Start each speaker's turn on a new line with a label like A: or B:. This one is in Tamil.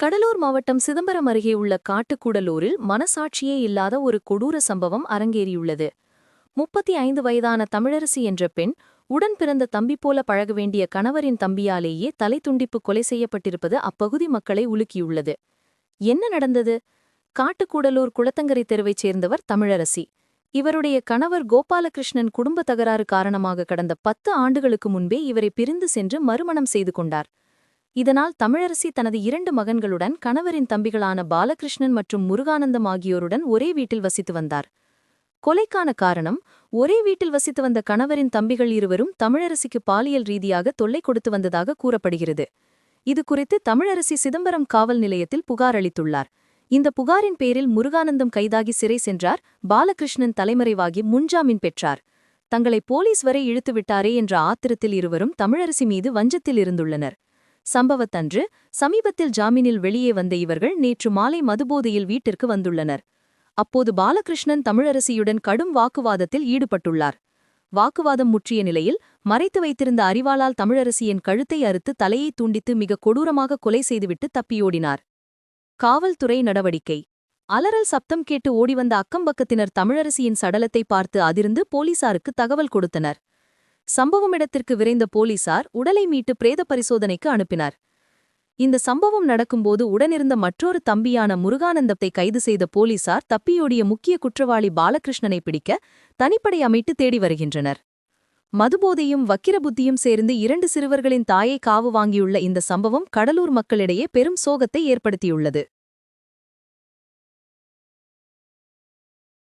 A: கடலூர் மாவட்டம் சிதம்பரம் அருகே உள்ள காட்டுக்கூடலூரில் மனசாட்சியே இல்லாத ஒரு கொடூர சம்பவம் அரங்கேறியுள்ளது. முப்பத்தி ஐந்து வயதான தமிழரசி என்ற பெண் உடன் பிறந்த தம்பி போல பழக வேண்டிய கணவரின் தம்பியாலேயே தலை துண்டிப்பு கொலை செய்யப்பட்டிருப்பது அப்பகுதி மக்களை உலுக்கியுள்ளது. என்ன நடந்தது? காட்டுக்கூடலூர் குளத்தங்கரை தெருவைச் சேர்ந்தவர் தமிழரசி. இவருடைய கணவர் கோபாலகிருஷ்ணன் குடும்ப தகராறு காரணமாக கடந்த பத்து ஆண்டுகளுக்கு முன்பே இவரை பிரிந்து சென்று மறுமணம் செய்து கொண்டார். இதனால் தமிழரசி தனது இரண்டு மகன்களுடன் கணவரின் தம்பிகளான பாலகிருஷ்ணன் மற்றும் முருகானந்தம் ஆகியோருடன் ஒரே வீட்டில் வசித்து வந்தார். கொலைக்கான காரணம் ஒரே வீட்டில் வசித்து வந்த கணவரின் தம்பிகள் இருவரும் தமிழரசிக்கு பாலியல் ரீதியாக தொல்லை கொடுத்து வந்ததாக கூறப்படுகிறது. இது குறித்து தமிழரசி சிதம்பரம் காவல் நிலையத்தில் புகார் அளித்துள்ளார். இந்த புகாரின் பேரில் முருகானந்தம் கைதாகி சிறை சென்றார் பாலகிருஷ்ணன் தலைமறைவாகி முன்ஜாமீன் பெற்றார். தங்களை போலீஸ் வரை இழுத்துவிட்டாரே என்ற ஆத்திரத்தில் இருவரும் தமிழரசி மீது வஞ்சத்தில் இருந்துள்ளனர். சம்பவத்தன்று சமீபத்தில் ஜாமீனில் வெளியே வந்த இவர்கள் நேற்று மாலை மதுபோதையில் வீட்டிற்கு வந்துள்ளனர். அப்போது பாலகிருஷ்ணன் தமிழரசியுடன் கடும் வாக்குவாதத்தில் ஈடுபட்டுள்ளார். வாக்குவாதம் முற்றிய நிலையில் மறைத்து வைத்திருந்த அறிவாளால் தமிழரசியின் கழுத்தை அறுத்து தலையை தூண்டித்து மிக கொடூரமாக கொலை செய்துவிட்டு தப்பியோடினார். காவல்துறை நடவடிக்கை. அலறல் சப்தம் கேட்டு ஓடிவந்த அக்கம்பக்கத்தினர் தமிழரசியின் சடலத்தை பார்த்து அதிர்ந்து போலீசாருக்கு தகவல் கொடுத்தனர். சம்பவம் இடத்திற்கு விரைந்த போலீசார் உடலை மீட்டு பிரேத பரிசோதனைக்கு அனுப்பினார். இந்த சம்பவம் நடக்கும்போது உடனிருந்த மற்றொரு தம்பியான முருகானந்தத்தை கைது செய்த போலீசார் தப்பியோடிய முக்கிய குற்றவாளி பாலகிருஷ்ணனை பிடிக்க தனிப்படை அமைத்து தேடி வருகின்றனர். மதுபோதையும் வக்கிரபுத்தியும் சேர்ந்து இரண்டு சிறுவர்களின் தாயை காவு வாங்கியுள்ள இந்த சம்பவம் கடலூர் மக்களிடையே பெரும் சோகத்தை ஏற்படுத்தியுள்ளது.